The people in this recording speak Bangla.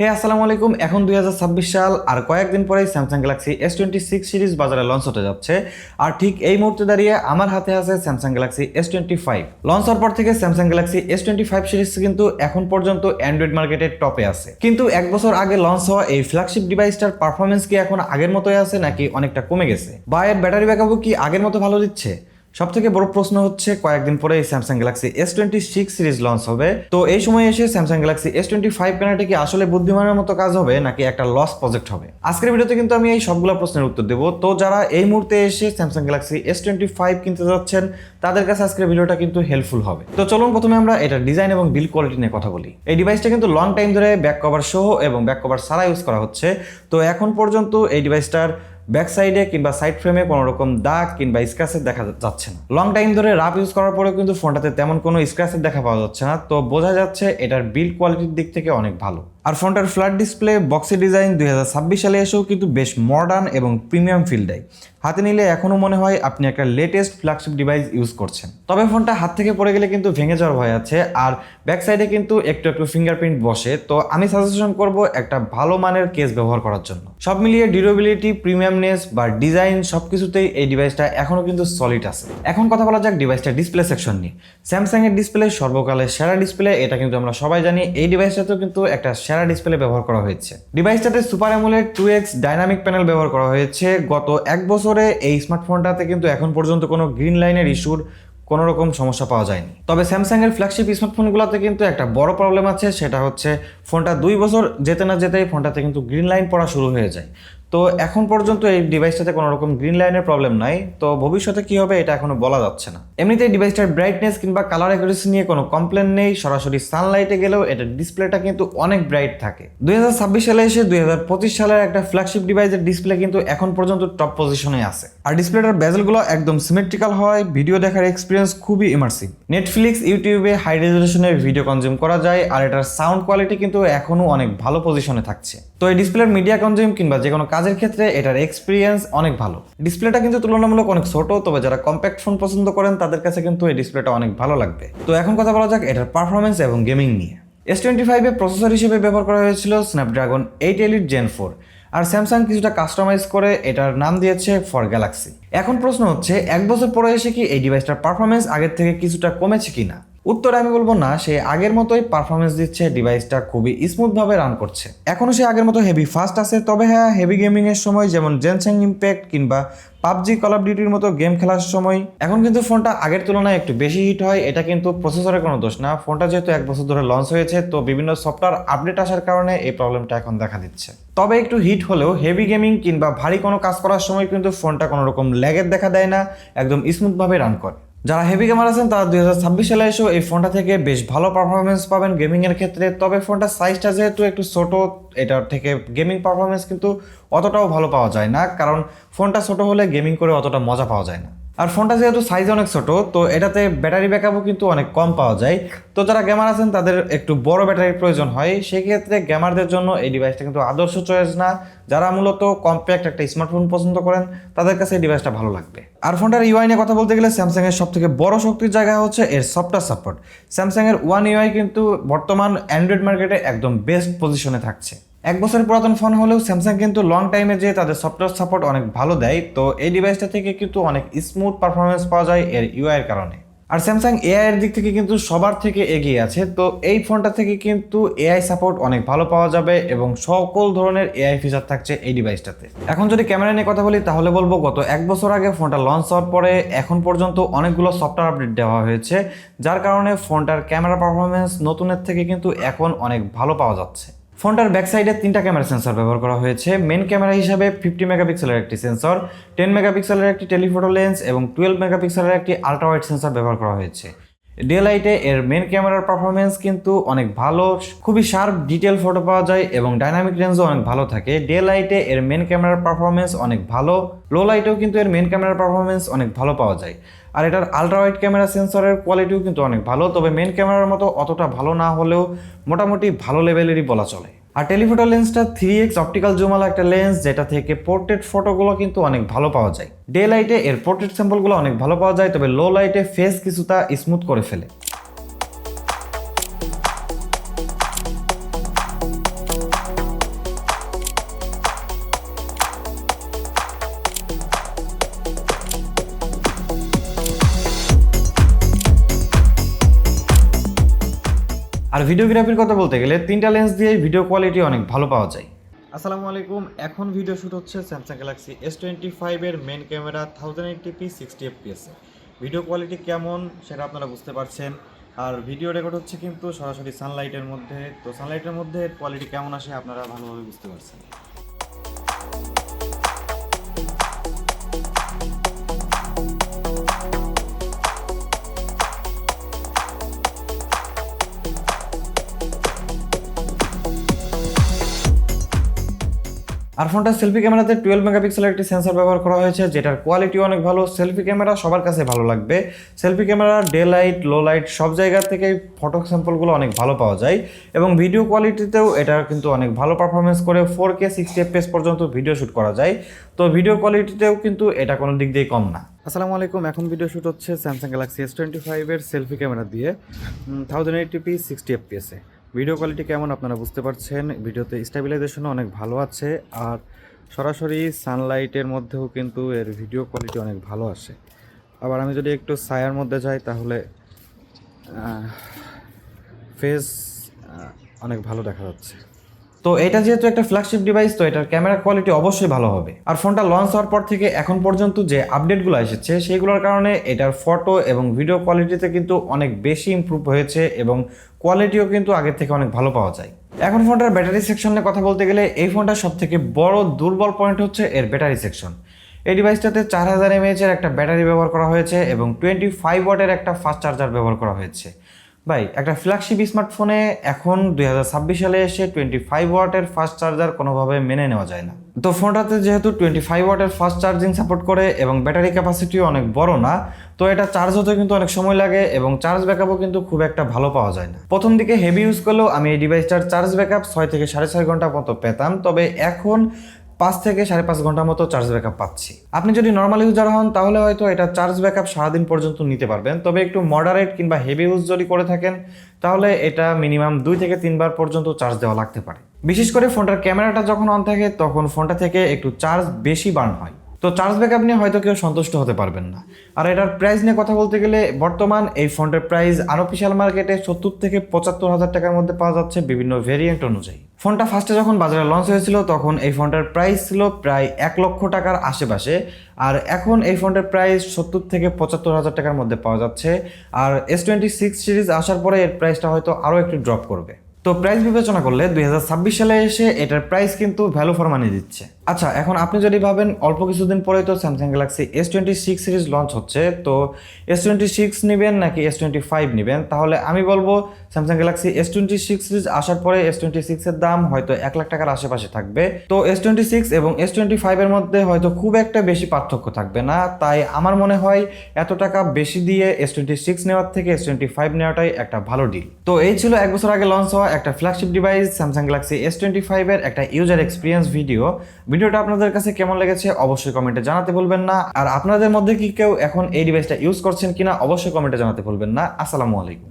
হে, আসসালামু আলাইকুম। এখন দুই হাজার ছাব্বিশ সাল, আর কয়েকদিন পরেই Samsung Galaxy S twenty six series বাজারে লঞ্চ হতে যাচ্ছে। আর ঠিক এই মুহূর্তে দাঁড়িয়ে আমার হাতে আছে Samsung Galaxy S twenty five launch হওয়ার পর থেকে Samsung Galaxy S twenty five series কিন্তু এখন পর্যন্ত অ্যান্ড্রয়েড মার্কেটের টপে আছে। কিন্তু এক বছর আগে লঞ্চ হওয়া এই ফ্ল্যাগশিপ ডিভাইসটার পারফরমেন্স কি এখন আগের মতোই আছে, নাকি অনেকটা কমে গেছে? বা এর ব্যাটারি ব্যাকআপও কি আগের মতো ভালো দিচ্ছে? সব থেকে বড় প্রশ্ন হচ্ছে কয়েকদিন পরে Samsung Galaxy S twenty six series launch হবে। তো এই সময় এসে Samsung Galaxy S twenty five কেনাটা কি আসলে বুদ্ধিমানের মতো কাজ হবে, নাকি একটা লস প্রজেক্ট হবে? আজকের ভিডিওতে কিন্তু আমি এই সবগুলো প্রশ্নের উত্তর দেবো। তো যারা এই মুহূর্তে এসে Samsung Galaxy S twenty five কিনতে যাচ্ছেন, তাদের কাছে আজকের ভিডিওটা কিন্তু হেল্পফুল হবে। তো চলুন প্রথমে আমরা এটা ডিজাইন এবং বিল কোয়ালিটি নিয়ে কথা বলি। এই ডিভাইসটা কিন্তু লং টাইম ধরে ব্যাক কভার সহ এবং ব্যাক কভার ছাড়া ইউজ করা হচ্ছে। তো এখন পর্যন্ত এই ডিভাইসটার ব্যাক সাইডে কিংবা সাইড ফ্রেমে কোনো রকম দাগ কিংবা স্ক্র্যাচের দেখা যাচ্ছে না। লং টাইম ধরে রাফ ইউজ করার পরেও কিন্তু ফোনটাতে তেমন কোনো স্ক্র্যাচের দেখা পাওয়া যাচ্ছে না। তো বোঝা যাচ্ছে এটার বিল্ড কোয়ালিটির দিক থেকে অনেক ভালো। আর ফোনটার ফ্ল্যাট ডিসপ্লে বক্সি ডিজাইন দুই হাজার ছাব্বিশ সালে এসেও কিন্তু বেশ মডার্ন এবং প্রিমিয়াম ফিল দেয়। হাতে নিলে এখনও মনে হয় আপনি একটা লেটেস্ট ফ্ল্যাগশিপ ডিভাইস ইউজ করছেন। তবে ফোনটা হাত থেকে পড়ে গেলে কিন্তু ভেঙে যাওয়ার ভয় আছে আর ব্যাক সাইডে কিন্তু একটু একটু ফিঙ্গারপ্রিন্ট বসে। তো আমি সাজেশন করব একটা ভালো মানের কেস ব্যবহার করার জন্য। সব মিলিয়ে ডিউরেবিলিটি প্রিমিয়ামনেস বা ডিজাইন সব কিছুতেই এই ডিভাইসটা এখনও কিন্তু সলিড আছে। এখন কথা বলা যাক ডিভাইসটা ডিসপ্লে সেকশন নিয়ে। স্যামসাংয়ের ডিসপ্লে সর্বকালের সেরা ডিসপ্লে এটা কিন্তু আমরা সবাই জানি। এই ডিভাইসটাতেও কিন্তু একটা ডিসপ্লে ব্যবহার করা হয়েছে। ডিভাইসটাতে super AMOLED two X dynamic panel ব্যবহার করা হয়েছে। গত এক বছরে এই স্মার্টফোনটাতে কিন্তু এখন পর্যন্ত কোনো গ্রিন লাইনের ইস্যুর কোনো রকম সমস্যা পাওয়া যায়নি। তবে স্যামসাংয়ের ফ্ল্যাগশিপ স্মার্টফোনগুলোতে কিন্তু একটা বড় প্রবলেম আছে, সেটা হচ্ছে ফোনটা দুই বছর যেতে না যেতেই ফোনটাতে কিন্তু গ্রিন লাইন পড়া শুরু হয়ে যায়। তো এখন পর্যন্ত এই ডিভাইসটাতে কোনো রকম গ্রিন লাইনের প্রবলেম নাই, তো ভবিষ্যতে কি হবে এটা এখনও বলা যাচ্ছে না। এমনিতেই ডিভাইসটার ব্রাইটনেস কিংবা কালার অ্যাকুরেসি নিয়ে কোনো কমপ্লেন নেই, সরাসরি সানলাইটে গেলেও এটা ডিসপ্লেটা কিন্তু অনেক ব্রাইট থাকে। দুই হাজার ছাব্বিশ সালে এসে দুই হাজার পঁচিশ সালের একটা ফ্ল্যাগশিপ ডিভাইসের ডিসপ্লে কিন্তু এখন পর্যন্ত টপ পজিশনে আছে। আর ডিসপ্লেটার বেজেলগুলো একদম সিমেট্রিক্যাল হয় ভিডিও দেখার এক্সপিরিয়েন্স খুবই ইমার্সিভ নেটফ্লিক্স ইউটিউবে হাই রেজলিউশনের ভিডিও কনজিউম করা যায়, আর এটার সাউন্ড কোয়ালিটি কিন্তু এখনও অনেক ভালো পজিশনে থাকছে। তো এই ডিসপ্লের মিডিয়া কনজিউম কিংবা যে কোনো কাজের ক্ষেত্রে এটার এক্সপিরিয়েন্স অনেক ভালো। ডিসপ্লেটা কিন্তু তুলনামূলক অনেক ছোট, তবে যারা কম্প্যাক্ট ফোন পছন্দ করেন, তাদের কাছে কিন্তু এই ডিসপ্লেটা অনেক ভালো লাগবে। তো এখন কথা বলা যাক এটার পারফরমেন্স এবং গেমিং নিয়ে। এস টোয়েন্টি ফাইভে প্রসেসর হিসেবে ব্যবহার করা হয়েছিল Snapdragon eight elite gen four আর স্যামসাং কিছুটা কাস্টমাইজ করে এটার নাম দিয়েছে ফর গ্যালাক্সি এখন প্রশ্ন হচ্ছে, এক বছর পরে এসে কি এই ডিভাইসটার পারফরমেন্স আগের থেকে কিছুটা কমেছে কিনা? উত্তরে আমি বলব না, সে আগের মতোই পারফরমেন্স দিচ্ছে ডিভাইসটা খুবই স্মুথভাবে রান করছে। এখনও সে আগের মতো হেভি ফাস্ট আছে, তবে হ্যাঁ হেভি গেমিংয়ের সময় যেমন জেনসেং ইম্প্যাক্ট কিংবা পাবজি কল অফ ডিউটির মতো গেম খেলার সময়, এখন কিন্তু ফোনটা আগের তুলনায় একটু বেশি হিট হয়, এটা কিন্তু প্রসেসরের কোনো দোষ না। ফোনটা যেহেতু এক বছর ধরে লঞ্চ হয়েছে, তো বিভিন্ন সফটওয়্যার আপডেট আসার কারণে এই প্রবলেমটা এখন দেখা দিচ্ছে। তবে একটু হিট হলেও হেভি গেমিং কিংবা ভারী কোনো কাজ করার সময় কিন্তু ফোনটা কোনো রকম ল্যাগের দেখা দেয় না, একদম স্মুথভাবে রান করে। যারা হেভি গেমার আছেন, তারা দুই হাজার ছাব্বিশ সালে এসেও এই ফোনটা থেকে বেশ ভালো পারফরমেন্স পাবেন গেমিংয়ের ক্ষেত্রে। তবে ফোনটার সাইজটা যেহেতু একটু ছোট, এটার থেকে গেমিং পারফরমেন্স কিন্তু অতটাও ভালো পাওয়া যায় না। কারণ ফোনটা ছোট হলে গেমিং করে অতটা মজা পাওয়া যায় না। আর ফোনটা যেহেতু সাইজ অনেক ছোট, তো এটাতে ব্যাটারি ব্যাকআপও কিন্তু অনেক কম পাওয়া যায়। তো যারা গেমার আছেন, তাদের একটু বড় ব্যাটারির প্রয়োজন হয়। সেক্ষেত্রে গেমারদের জন্য এই ডিভাইসটা কিন্তু আদর্শ চয়েস না। যারা মূলত কম্প্যাক্ট একটা স্মার্টফোন পছন্দ করেন, তাদের কাছে এই ডিভাইসটা ভালো লাগবে। আর ফোনটার ইউআই নিয়ে কথা বলতে গেলে স্যামসাংয়ের সব থেকে বড় শক্তির জায়গা হচ্ছে এর সফটওয়্যার সাপোর্ট স্যামসাংয়ের ওয়ান ইউআই কিন্তু বর্তমান অ্যান্ড্রয়েড মার্কেটে একদম বেস্ট পজিশনে থাকছে। এক বছরের পুরাতন ফোন হলেও স্যামসাং কিন্তু লং টাইমে যে তাদের সফটওয়্যার সাপোর্ট অনেক ভালো দেয়, তো এই ডিভাইসটা থেকে কিন্তু অনেক স্মুথ পারফরমেন্স পাওয়া যায় এর ইউআই এর কারণে। আর স্যামসাং এআই এর দিক থেকে কিন্তু সবার থেকে এগিয়ে আছে, তো এই ফোনটা থেকে কিন্তু এআই সাপোর্ট অনেক ভালো পাওয়া যাবে এবং সকল ধরনের এআই ফিচার থাকছে এই ডিভাইসটাতে এখন যদি ক্যামেরা নিয়ে কথা বলি, তাহলে বলব গত এক বছর আগে ফোনটা লঞ্চ হওয়ার পরে এখন পর্যন্ত অনেকগুলো সফটওয়্যার আপডেট দেওয়া হয়েছে, যার কারণে ফোনটার ক্যামেরা পারফরমেন্স নতুনের থেকে কিন্তু এখন অনেক ভালো পাওয়া যাচ্ছে। ফোনটার ব্যাক সাইডে তিনটা ক্যামেরা সেন্সর ব্যবহার করা হয়েছে। মেন ক্যামেরা হিসাবে ফিফটি মেগাপিক্সেলের একটি সেন্সর টেন মেগাপিক্সেলের একটি টেলিফোটো লেন্স এবং টুয়েলভ মেগাপিক্সেলের একটি আল্ট্রা ওয়াইড সেন্সর ব্যবহার করা হয়েছে। ডে লাইটে এর মেন ক্যামেরার পারফরমেন্স কিন্তু অনেক ভালো, খুবই শার্প ডিটেল ফটো পাওয়া যায় এবং ডাইনামিক রেঞ্জও অনেক ভালো থাকে। ডে লাইটে এর মেন ক্যামেরার পারফরমেন্স অনেক ভালো লো লাইটেও কিন্তু এর মেন ক্যামেরার পারফরমেন্স অনেক ভালো পাওয়া যায়। আর এটার আলট্রা ওয়াইড ক্যামেরা সেন্সরের কোয়ালিটিও কিন্তু অনেক ভালো, তবে মেন ক্যামেরার মতো অতটা ভালো না হলেও মোটামুটি ভালো লেভেলেরই বলা চলে। আর টেলিফোটো লেন্সটা থ্রি এক্স অপটিক্যাল জুমাল একটা লেন্স যেটা থেকে পোর্ট্রেট ফটোগুলো কিন্তু অনেক ভালো পাওয়া যায়। ডে লাইটে এর পোর্ট্রেট স্যাম্পলগুলো অনেক ভালো পাওয়া যায়, তবে লো লাইটে ফেস কিছুটা স্মুথ করে ফেলে। ভিডিওগ্রাফির কথা বলতে গেলে তিনটা লেন্স দিয়ে ভিডিও কোয়ালিটি অনেক ভালো পাওয়া যায়। আসসালামু আলাইকুম, এখন ভিডিও শুট হচ্ছে স্যামসাং গ্যালাক্সি এস টোয়েন্টি ফাইভের main camera thousand eighty p sixty এফপিএসে video quality কেমন সেটা আপনারা বুঝতে পারছেন। আর ভিডিও রেকর্ড হচ্ছে কিন্তু সরাসরি সানলাইটের মধ্যে, তো সানলাইটের মধ্যে কোয়ালিটি কেমন আসে আপনারা ভালোভাবে বুঝতে পারছেন। আর ফোনটা সেলফি ক্যামেরাতে টুয়েলভ মেগাপিক্সেলের একটি সেন্সর ব্যবহার করা হয়েছে, যেটার কোয়ালিটি অনেক ভালো। সেলফি ক্যামেরা সবার কাছে ভালো লাগবে। Selfie camera daylight low light সব জায়গা থেকে ফটো স্যাম্পলগুলো অনেক ভালো পাওয়া যায়। এবং ভিডিও কোয়ালিটিতেও এটা কিন্তু অনেক ভালো পারফরমেন্স করে। ফোর কে সিক্সটি এফপিএস পর্যন্ত ভিডিও শ্যুট করা যায়। তো ভিডিও কোয়ালিটিতেও কিন্তু এটা কোনো দিক দিয়ে কম না। আসসালামু আলাইকুম, এখন ভিডিও শ্যুট হচ্ছে স্যামসাং গ্যালাক্সি এস টোয়েন্টি ফাইভের সেলফি ক্যামেরা দিয়ে। থাউজেন্ড এইটিপি সিক্সটি এফপিএসে ভিডিও কোয়ালিটি কেমন আপনারা বুঝতে পারছেন? ভিডিওতে স্টেবিলাইজেশনও অনেক ভালো আছে, আর সরাসরি সানলাইটের মধ্যেও কিন্তু এর ভিডিও কোয়ালিটি অনেক ভালো আসে। আবার আমি যদি একটু ছায়ার মধ্যে যাই, তাহলে ফেস অনেক ভালো দেখা যাচ্ছে। তো এটা যেহেতু একটা ফ্ল্যাগশিপ ডিভাইস তো এটার ক্যামেরা কোয়ালিটি অবশ্যই ভালো হবে। আর ফোনটা লঞ্চ হওয়ার পর থেকে এখন পর্যন্ত যে আপডেটগুলো এসেছে সেইগুলোর কারণে এটার ফটো এবং ভিডিও কোয়ালিটিতে কিন্তু অনেক বেশি ইমপ্রুভ হয়েছে এবং কোয়ালিটিও কিন্তু আগের থেকে অনেক ভালো পাওয়া যায়। এখন ফোনটার ব্যাটারি সেকশনে কথা বলতে গেলে, এই ফোনটার সব থেকে বড় দুর্বল পয়েন্ট হচ্ছে এর ব্যাটারি সেকশন এই ডিভাইসটাতে চার হাজার এমএএচের একটা ব্যাটারি ব্যবহার করা হয়েছে এবং টোয়েন্টি ফাইভ ওয়াটের একটা ফাস্ট চার্জার ব্যবহার করা হয়েছে। ভাই, একটা ফ্ল্যাগশিপ স্মার্টফোনে এখন দুই হাজার ছাব্বিশ সালে এসে টোয়েন্টি ফাইভ ওয়াটের ফাস্ট চার্জার কোনোভাবে মেনে নেওয়া যায় না। তো ফোনটাতে যেহেতু টোয়েন্টি ফাইভ ওয়াটের ফাস্ট চার্জিং সাপোর্ট করে এবং ব্যাটারি ক্যাপাসিটিও অনেক বড় না, তো এটা চার্জ হতে কিন্তু অনেক সময় লাগে এবং চার্জ ব্যাকআপও কিন্তু খুব একটা ভালো পাওয়া যায় না। প্রথম দিকে হেভি ইউজ করলেও আমি এই ডিভাইসটার চার্জ ব্যাকআপ ছয় থেকে সাড়ে ছয় ঘণ্টা মতো পেতাম, তবে এখন পাঁচ থেকে সাড়ে পাঁচ ঘণ্টার মতো চার্জ ব্যাকআপ পাচ্ছি। আপনি যদি নর্মাল ইউজার হন, তাহলে হয়তো এটা চার্জ ব্যাকআপ সারাদিন পর্যন্ত নিতে পারবেন। তবে একটু মডারেট কিংবা হেভি ইউজ যদি করে থাকেন, তাহলে এটা মিনিমাম দুই থেকে তিনবার পর্যন্ত চার্জ দেওয়া লাগতে পারে। বিশেষ করে ফোনটার ক্যামেরাটা যখন অন থাকে, তখন ফোনটা থেকে একটু চার্জ বেশি বার্ন হয়। তো চার্জ ব্যাকআপ নিয়ে হয়তো কেউ সন্তুষ্ট হতে পারবেন না। আর এটার প্রাইস নিয়ে কথা বলতে গেলে বর্তমান এই ফোনটার প্রাইস আনঅফিসিয়াল মার্কেটে সত্তর থেকে পঁচাত্তর হাজার টাকার মধ্যে পাওয়া যাচ্ছে বিভিন্ন ভেরিয়েন্ট অনুযায়ী। ফোনটা ফার্স্টে যখন বাজারে লঞ্চ হয়েছিল, তখন এই ফোনটার প্রাইস ছিল প্রায় এক লক্ষ টাকার আশেপাশে। আর এখন এই ফোনটার প্রাইস সত্তর থেকে পঁচাত্তর হাজার টাকার মধ্যে পাওয়া যাচ্ছে। আর এস টোয়েন্টি সিক্স সিরিজ আসার পরে এর প্রাইসটা হয়তো আরও একটু ড্রপ করবে। তো প্রাইস বিবেচনা করলে দুই হাজার ছাব্বিশ সালে এসে এটার প্রাইস কিন্তু ভ্যালু ফর মানি দিচ্ছে। আচ্ছা এখন আপনি যদি ভাবেন অল্প কিছুদিন পরে তো Samsung Galaxy S twenty six series launch হচ্ছে, তো এস টোয়েন্টি সিক্স নেবেন নাকি এস টোয়েন্টি ফাইভ নেবেন? তাহলে আমি বলব Samsung Galaxy S twenty six series আসার পরে এস টোয়েন্টি সিক্সের দাম হয়তো এক লাখ টাকার আশেপাশে থাকবে। তো এস টোয়েন্টি সিক্স এবং এস টোয়েন্টি ফাইভের মধ্যে হয়তো খুব একটা বেশি পার্থক্য থাকবে না, তাই আমার মনে হয় এত টাকা বেশি দিয়ে এস টোয়েন্টি সিক্স নেওয়ার থেকে এস টোয়েন্টি ফাইভ নেওয়াটাই একটা ভালো ডিল তো এই ছিল এক বছর আগে লঞ্চ হওয়া একটা flagship device Samsung Galaxy S twenty ফাইভের একটা ইউজার এক্সপিরিয়েন্স ভিডিও ভিডিওটা আপনাদের কাছে কেমন লেগেছে অবশ্যই কমেন্টে জানাতে বলবেন না। আর আপনাদের মধ্যে কি কেউ এখন এই ডিভাইসটা ইউজ করছেন কিনা অবশ্যই কমেন্টে জানাতে বলবেন না। আসসালামু আলাইকুম।